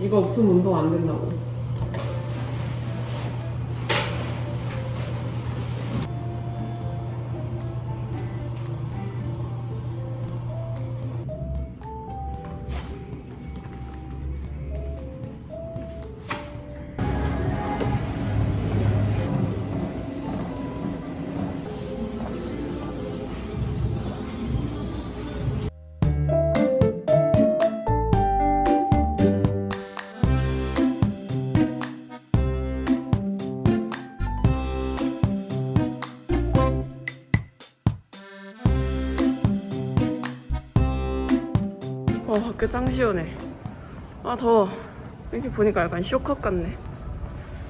이거 없으면 운동 안 된다고. 와 밖에 짱 시원해. 아 더워. 이렇게 보니까 약간 쇼컷 같네.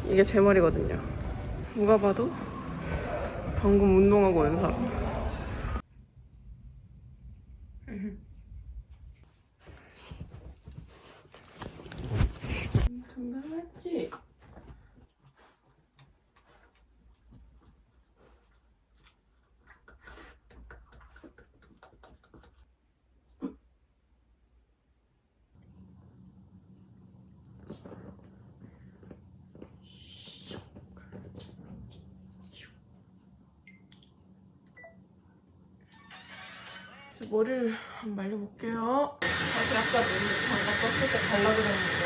이게 제 머리거든요. 누가 봐도 방금 운동하고 온 사람. 머리를 한번 말려볼게요. 다시 아까 눈 잠깐 떴을 때 갈라 그랬는데.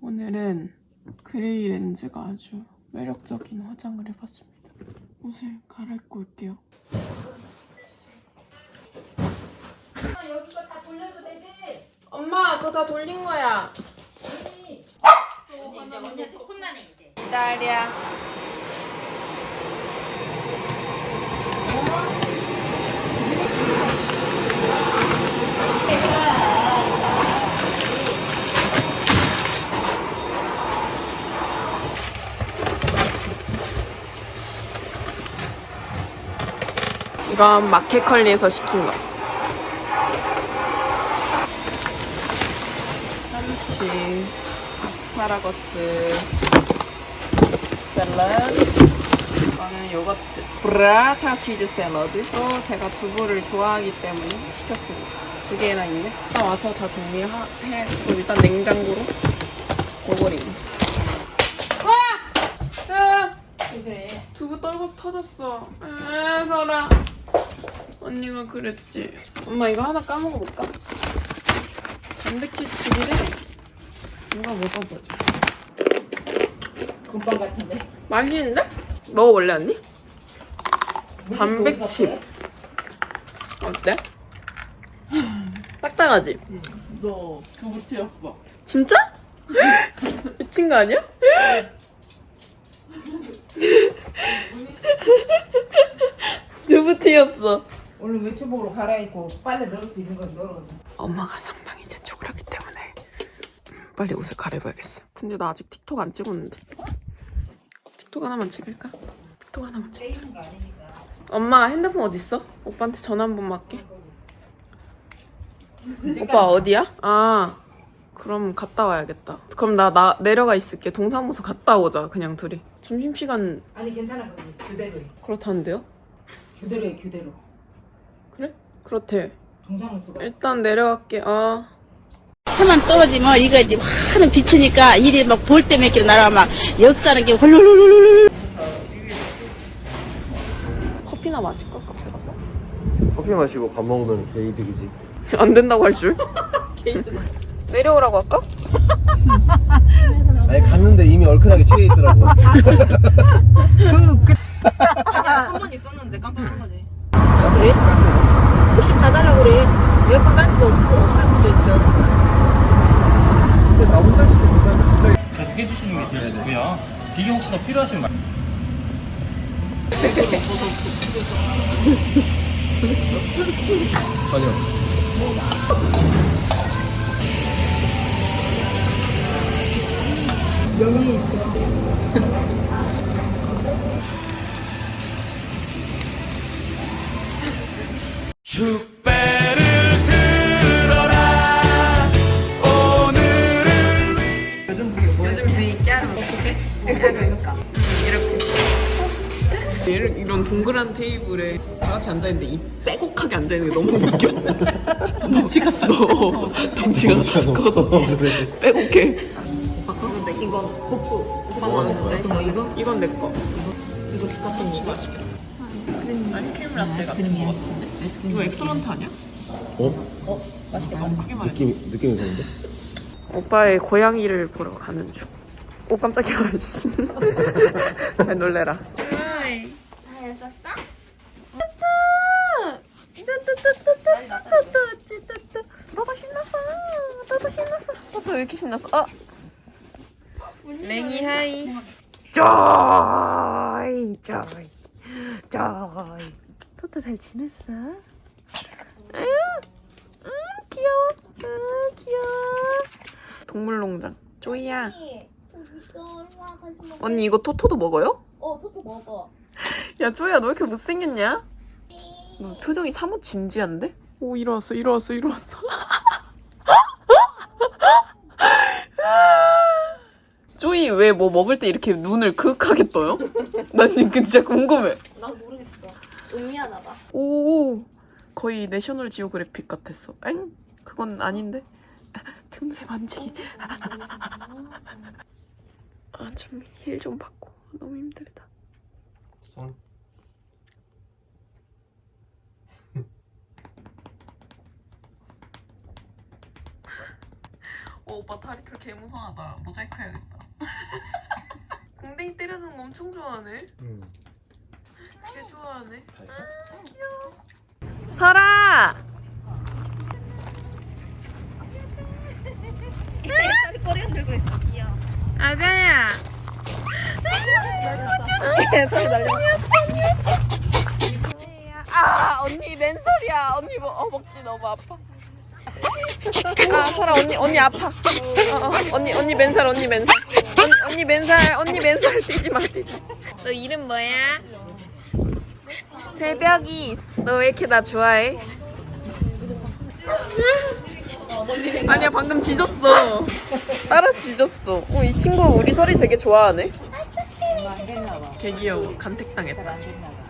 오늘은 그레이 렌즈가 아주 매력적인 화장을 해봤습니다. 옷을 갈아입고 올게요. 엄마, 그거 다 돌린 거야. 이제 언니한테 혼나네 이제. 기다려. 이건 마켓컬리에서 시킨 거. 참치, 파라거스, 샐러드. 이거는 요거트. 브라타 치즈 샐러드도 제가 두부를 좋아하기 때문에 시켰습니다. 두 개나 있네. 일단 와서 다 해야지. 일단 냉장고로 오버링 와! 아! 왜 그래? 두부 떨궈서 터졌어. 아 설아 언니가 그랬지. 엄마 이거 하나 까먹어볼까? 단백질 칩이래 누가 먹어보자 금방 같은데. 맛있는데? 먹어볼래 언니? 단백질 어때? 딱딱하지? 너 두부 튀었어. 진짜? 미친 거 아니야? 누구티였어 오늘 외출복으로 갈아입고 빨래 넣을 수 있는 건 넣어. 엄마가 상당히 재촉을 하기 때문에 음, 빨리 옷을 갈아입어야겠어 근데 나 아직 틱톡 안 찍었는데 틱톡 하나만 찍을까? 틱톡 하나만 찍자. 엄마 핸드폰 어디 있어? 오빠한테 전화 한 번만 할게. 오빠 어디야? 아 그럼 갔다 와야겠다. 그럼 나, 나 내려가 있을게. 동사무소 갔다 오자. 그냥 둘이. 점심 시간 아니 괜찮아 거기 교대로 해. 그렇다는데요? 교대로 해 교대로. 그래? 그렇대. 정상수가. 일단 내려갈게. 아 해만 떨어지면 이거 이제 하는 비치니까 일이 막 볼 때몇 킬로 날아 막 역사는 게 홀룰룰룰 커피나 마실까? 카페 가서? 커피 마시고 밥 먹으면 개이득이지. 안 된다고 할 줄? 내려오라고 할까? 아니 갔는데 이미 얼큰하게 취해 있더라고. 한 번 있었는데 깜빡 한 거지. 그래? 혹시 봐달라고 그래. 에어컨 가스도 없, 없을 수도 있어. 근데 나 혼자 있을 때 괜찮은데 갑자기 계속 해주시는 게 제일 좋고요. 기계 혹시 더 필요하시면 말- 아니요. 요즘 그 어떻게? 이렇게 얘를 이런 동그란 테이블에 다 같이 앉아있는데 이 빼곡하게 앉아있는 게 너무 웃겨. 덩치가 어, 덩치가 커서. 빼곡해. 바꿨는데 이거 도프 오빠가 하는데 어, 이거? 이건 내 거. 이거 똑같은 거 맛있겠다. 아이스크림 라떼 같은 거 같은데? 이거 엑설런트 아니야? 어? 맛있겠다. 크게 말해. 느낌, 느낌이 좋은데? 오빠의 고양이를 보러 가는 중. 오 깜짝이야. 씨. 잘 놀래라. 너도 신났어. 너도 신났어. 너도 왜 이렇게 신났어? 어. 랭이 하이. 조이 조이 조이. 토토 잘 지냈어? 응, 응 귀여워. 응 귀여워. 동물농장. 조이야. 언니 이거 토토도 먹어요? 어, 토토 먹어. 야 조이야 너 왜 이렇게 못생겼냐? 너 표정이 사뭇 진지한데? 오 일어났어 일어났어 일어났어 조이 왜 뭐 먹을 때 이렇게 눈을 그윽하게 떠요? 난 지금 진짜 궁금해 나 모르겠어. 음미하나 봐. 오 거의 내셔널 지오그래픽 같았어 엥? 그건 아닌데 틈새 만지기 아 좀 힐 좀 받고 너무 힘들다 손. 어, 오빠 다리털 개 무성하다. 모자이크 해야겠다. 공댕이 때려주는 거 엄청 좋아하네. 응. 개 좋아하네. 다 했어? 설아! 꼬리가 들고 있어. 귀여워. 아가야! 소리 날려. 아, 언니 맨살이야. 언니 뭐, 어, 먹지 너무 아파. 아, 설아, 언니, 언니 아파. 어, 어, 언니, 언니 맨살, 언니 맨살. 언니, 언니 맨살, 언니 맨살 뛰지 마, 뛰지 마. 너 이름 뭐야? 새벽이. 너 왜 이렇게 나 좋아해? 아니야, 방금 짖었어. 따라 짖었어. 어, 이 친구 우리 설이 되게 좋아하네. 개 귀여워. 간택당했다. 안 됐나 봐.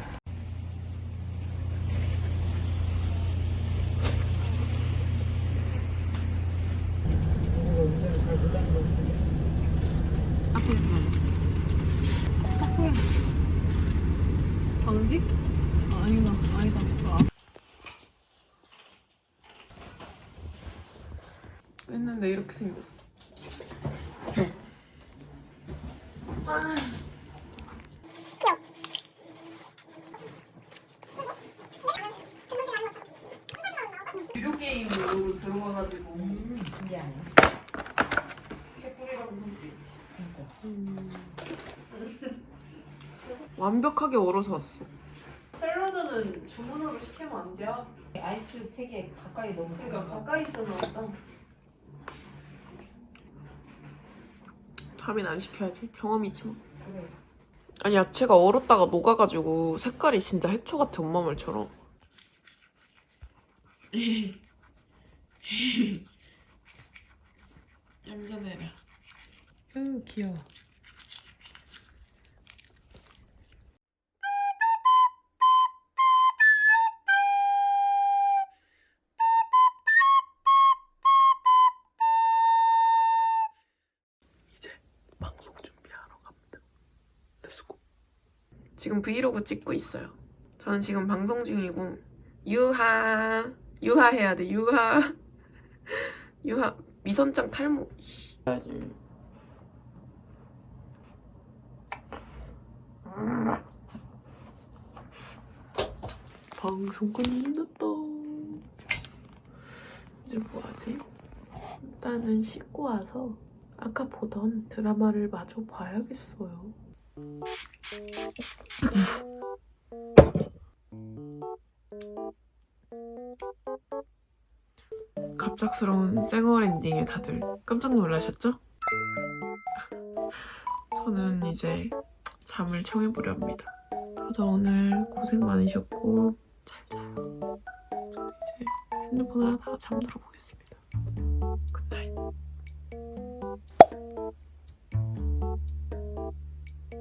방귀? 아, 아니다, 아니다. 아. 했는데 이렇게 생겼어. 유료 게임으로 들어가가지고 미안해. 개꿀이라고 볼수 있지. 음. 완벽하게 얼어서 왔어. 샐러드는 주문으로 시키면 안 돼. 아이스 팩에 가까이 너무. 그러니까 가까이 있어 나왔다. 다음엔 안 시켜야지. 경험이지 뭐. 아니 야채가 얼었다가 녹아가지고 색깔이 진짜 해초 같아 엄마 말처럼. 얌전해라. 응, 귀여워. 지금 브이로그 찍고 있어요. 저는 지금 방송 중이고 유하 유하 해야 돼 유하 유하 미선장 탈모. 방송 끝났다. 이제 뭐하지? 일단은 씻고 와서 아까 보던 드라마를 마저 봐야겠어요. 갑작스러운 생얼 엔딩에 다들 깜짝 놀라셨죠? 저는 이제 잠을 청해보려 합니다. 다들 오늘 고생 많으셨고 잘 자요. 이제 핸드폰을 하다가 잠들어 보겠습니다. 굿나잇.